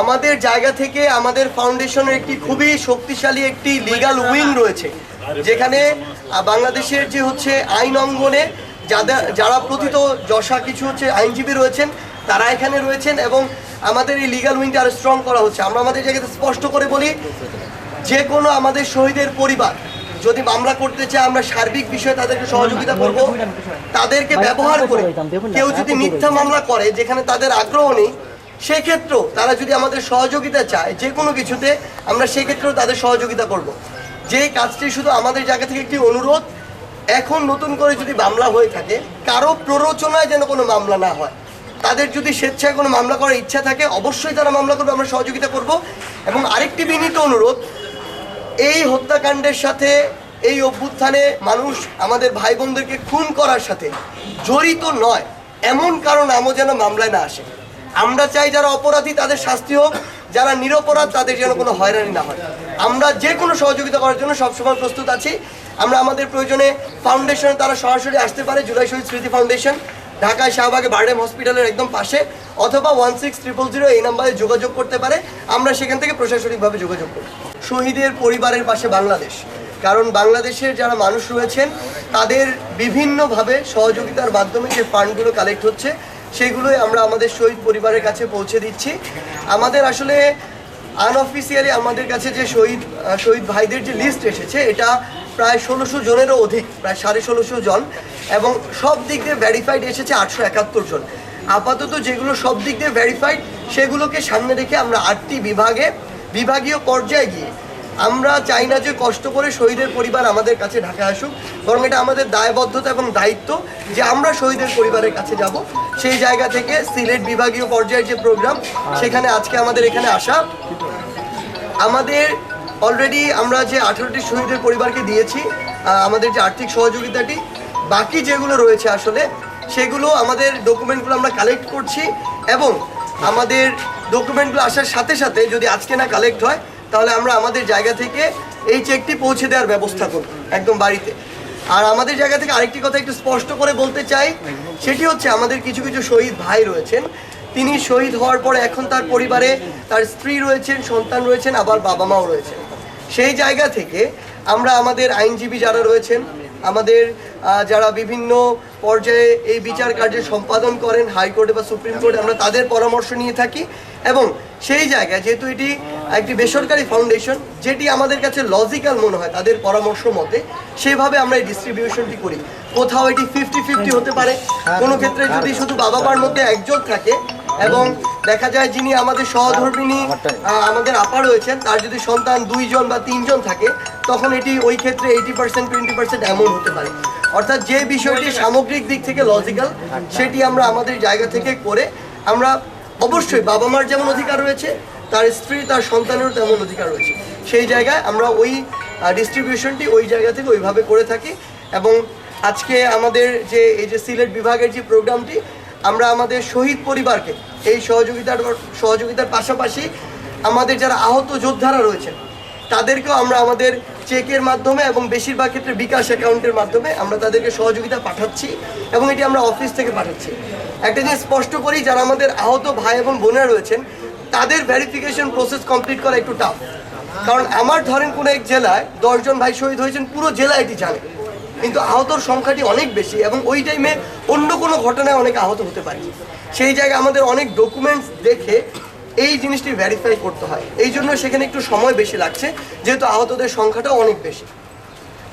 আমাদের জায়গা থেকে আমাদের ফাউন্ডেশনের একটি খুবই শক্তিশালী একটি লিগাল উইং রয়েছে, যেখানে বাংলাদেশের যে হচ্ছে আইন অঙ্গনে যাদের যারা প্রথিত যশা কিছু হচ্ছে আইনজীবী রয়েছেন, তারা এখানে রয়েছেন এবং আমাদের এই লিগাল উইংটা আরও স্ট্রং করা হচ্ছে। আমরা আমাদের জায়গাতে স্পষ্ট করে বলি, যে কোনো আমাদের শহীদের পরিবার, যদি মামলা করতে চায়, আমরা সার্বিক বিষয়ে তাদেরকে সহযোগিতা করব। তাদেরকে ব্যবহার করে, কেউ যদি মিথ্যা মামলা করে, যেখানে তাদের আগ্রহ নেই সেক্ষেত্রেও তারা যদি আমাদের সহযোগিতা চায় যে কোনো কিছুতে, আমরা সেক্ষেত্রেও তাদের সহযোগিতা করব। যে কাজটি শুধু আমাদের জায়গা থেকে একটি অনুরোধ, এখন নতুন করে যদি মামলা হয়ে থাকে, কারও প্ররোচনায় যেন কোনো মামলা না হয়। তাদের যদি স্বেচ্ছায় কোনো মামলা করার ইচ্ছা থাকে, অবশ্যই তারা মামলা করবে, আমরা সহযোগিতা করব। এবং আরেকটি বিনীত অনুরোধ, এই হত্যাকাণ্ডের সাথে, এই অভ্যুত্থানে মানুষ আমাদের ভাই বোনদেরকে খুন করার সাথে জড়িত নয়। এমন কারণ আমও যেন মামলায় না আসে। আমরা চাই যারা অপরাধী তাদের শাস্তি হোক, যারা নিরপরাধ তাদের যেন কোনো হয়রানি না হয়। আমরা যে কোনো সহযোগিতা করার জন্য সবসময় প্রস্তুত আছি। আমরা আমাদের প্রয়োজনে ফাউন্ডেশনে তারা সরাসরি আসতে পারে, জুলাই শহীদ স্মৃতি ফাউন্ডেশন ঢাকায় শাহবাগে বারডেম হসপিটালের একদম পাশে, অথবা ওয়ান সিক্স ট্রিপল জিরো এই নাম্বারে যোগাযোগ করতে পারে। আমরা সেখান থেকে প্রশাসনিকভাবে যোগাযোগ করি। শহীদের পরিবারের পাশে বাংলাদেশ। কারণ বাংলাদেশের যারা মানুষ রয়েছেন, তাদের বিভিন্নভাবে সহযোগিতার মাধ্যমে যে ফান্ডগুলো কালেক্ট হচ্ছে সেগুলোই আমরা আমাদের শহীদ পরিবারের কাছে পৌঁছে দিচ্ছি। আমাদের আসলে আনঅফিসিয়ালি আমাদের কাছে যে শহীদ শহীদ ভাইদের যে লিস্ট এসেছে, এটা প্রায় ষোলোশো জনেরও অধিক, প্রায় সাড়ে ষোলোশো জন এবং সব দিক দিয়ে ভ্যারিফাইড এসেছে আটশো একাত্তর জন। আপাতত যেগুলো সব দিক দিয়ে ভ্যারিফাইড সেগুলোকে সামনে রেখে আমরা আটটি বিভাগে, বিভাগীয় পর্যায়ে গিয়ে আমরা চাই না যে কষ্ট করে শহীদের পরিবার আমাদের কাছে ঢাকায় আসুক, বরং এটা আমাদের দায়বদ্ধতা এবং দায়িত্ব যে আমরা শহীদের পরিবারের কাছে যাব। সেই জায়গা থেকে সিলেট বিভাগীয় পর্যায়ের যে প্রোগ্রাম, সেখানে আজকে আমাদের এখানে আসা। আমাদের অলরেডি আমরা যে আঠারোটি শহীদের পরিবারকে দিয়েছি আমাদের যে আর্থিক সহযোগিতাটি, বাকি যেগুলো রয়েছে আসলে, সেগুলো আমাদের ডকুমেন্টগুলো আমরা কালেক্ট করছি এবং আমাদের ডকুমেন্টগুলো আসার সাথে সাথে যদি আজকে না কালেক্ট হয় তাহলে আমরা আমাদের জায়গা থেকে এই চেকটি পৌঁছে দেওয়ার ব্যবস্থা করব, একদম বাড়িতে। আর আমাদের জায়গা থেকে আরেকটি কথা একটু স্পষ্ট করে বলতে চাই, সেটি হচ্ছে আমাদের কিছু কিছু শহীদ ভাই রয়েছেন। তিনি শহীদ হওয়ার পরে এখন তার পরিবারে তার স্ত্রী রয়েছেন, সন্তান রয়েছেন, আবার বাবা মাও রয়েছেন। সেই জায়গা থেকে আমরা আমাদের আইনজীবী যারা রয়েছেন, আমাদের যারা বিভিন্ন পর্যায়ে এই বিচার কার্য সম্পাদন করেন, হাইকোর্টে বা সুপ্রিম কোর্টে, আমরা তাদের পরামর্শ নিয়ে থাকি। এবং সেই জায়গায় যেহেতু এটি একটি বেসরকারি ফাউন্ডেশন যেটি আমাদের কাছে লজিক্যাল মনে হয় তাদের পরামর্শ মতে সেভাবে আমরা এই ডিস্ট্রিবিউশনটি করি। কোথাও এটি ফিফটি ফিফটি হতে পারে। কোনো ক্ষেত্রে যদি শুধু বাবা মার মধ্যে একজন থাকে এবং দেখা যায় যিনি আমাদের সহধর্মিনী আহ, আমাদের আপা রয়েছেন তার যদি সন্তান দুইজন বা তিনজন থাকে তখন এটি ওই ক্ষেত্রে এইটি পার্সেন্ট টোয়েন্টি পার্সেন্ট এমন হতে পারে। অর্থাৎ যে বিষয়টি সামগ্রিক দিক থেকে লজিক্যাল সেটি আমরা আমাদের জায়গা থেকে করে আমরা অবশ্যই বাবা মার যেমন অধিকার রয়েছে, তার স্ত্রী, তার সন্তানেরও তেমন অধিকার রয়েছে। সেই জায়গায় আমরা ওই ডিস্ট্রিবিউশনটি ওই জায়গা থেকে ওইভাবে করে থাকি এবং আজকে আমাদের যে, এই যে সিলেট বিভাগের যে প্রোগ্রামটি, আমরা আমাদের শহীদ পরিবারকে এই সহযোগিতার সহযোগিতার পাশাপাশি আমাদের যারা আহত যোদ্ধারা রয়েছেন তাদেরকেও আমরা আমাদের চেকের মাধ্যমে এবং বেশিরভাগ ক্ষেত্রে বিকাশ অ্যাকাউন্টের মাধ্যমে আমরা তাদেরকে সহযোগিতা পাঠাচ্ছি এবং এটি আমরা অফিস থেকে পাঠাচ্ছি। একটা জিনিস স্পষ্ট করি, যারা আমাদের আহত ভাই এবং বোনেরা রয়েছেন, তাদের ভেরিফিকেশন প্রসেস কমপ্লিট করা একটু টাফ কারণ আমার ধরেন কোনো এক জেলায় দশজন ভাই শহীদ হয়েছেন, পুরো জেলা এটি জানে। কিন্তু আহতর সংখ্যাটি অনেক বেশি এবং ওই টাইমে অন্য কোনো ঘটনায় অনেক আহত হতে পারে। সেই জায়গায় আমাদের অনেক ডকুমেন্টস দেখে এই জিনিসটি ভ্যারিফাই করতে হয়। এই জন্য সেখানে একটু সময় বেশি লাগছে, যেহেতু আহতদের সংখ্যাটা অনেক বেশি।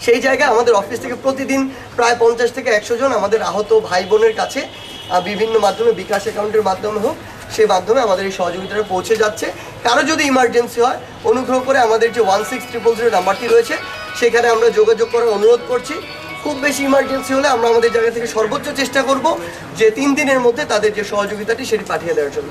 সেই জায়গায় আমাদের অফিস থেকে প্রতিদিন প্রায় পঞ্চাশ থেকে একশো জন আমাদের আহত ভাই বোনের কাছে বিভিন্ন মাধ্যমে, বিকাশ অ্যাকাউন্টের মাধ্যমে হোক, সেই মাধ্যমে আমাদের এই সহযোগিতাটা পৌঁছে যাচ্ছে। কারও যদি ইমার্জেন্সি হয়, অনুগ্রহ করে আমাদের যে ওয়ান সিক্স ট্রিপল জিরো নাম্বারটি রয়েছে, সেখানে আমরা যোগাযোগ করার অনুরোধ করছি। খুব বেশি ইমার্জেন্সি হলে আমরা আমাদের জায়গা থেকে সর্বোচ্চ চেষ্টা করব যে তিন দিনের মধ্যে তাদের যে সহযোগিতাটি সেটি পাঠিয়ে দেওয়ার জন্য।